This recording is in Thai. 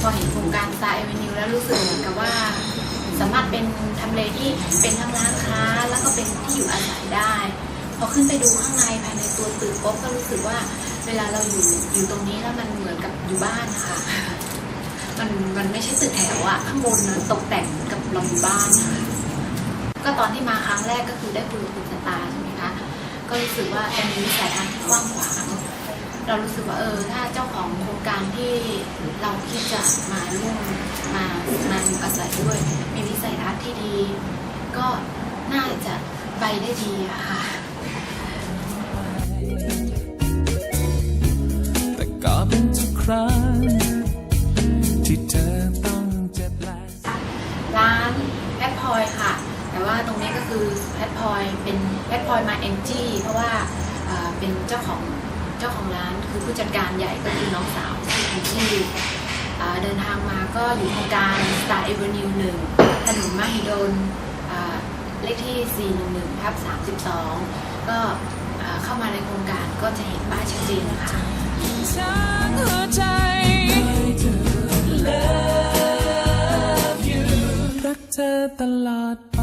พอนโคงการสตาร์เอเวนิวแล้วรู้สึกเหมือนกับว่า สามารถเป็นทำเลที่เป็นทั้ร้านค้าแล้วก็เป็นที่อยู่อาศัยได้ พอขึ้นไปดูข้างในภายในตัวตึกก็รู้สึกว่า เวลาเราอยู่อยู่ตรงนี้แล้วมันเหมือนกับอยู่บ้านค่ะ มันมันไม่ใช่ตึกแถวอะข้างบนนะตกแต่งกับเราอยู่บ้านคะ ก็ตอนที่มาครั้งแรกก็คือได้คุยกับคุณสตาร์ใช่ไหมคะ ก็รู้สึกว่าเป็นวิสัยทัศน์ที่กว้างขวางเรารู้สึกว่าเออ ถ้าเจ้าของโครงการที่เราคิดจะมาร่วมมามาอยู่อาศัยด้วย มีวิสัยทัศน์ที่ดี ก็น่าจะไปได้ดีอะค่ะแต่ก็เป็นทุกครั้งที่เธอต้องเจ็บและร้านแพทพลอยค่ะ แต่ว่าตรงนี้ก็คือแพทพอยเป็นแพทพอยมาแองจี้เพราะว่าเป็นเจ้าของเจ้าของร้านคือผู้จัดการใหญ่ก็คือน้องสาวชื่อแองจี้เอ่เดินทางมาก็อยู่โครงการ Star Avenue 1ถนนมหิดลเอ่อเลขที่ 411ทับ32 ก็เอ่อเข้ามาในโครงการก็จะเห็นป้ายชัดเจนนะคะรักเธอตลอด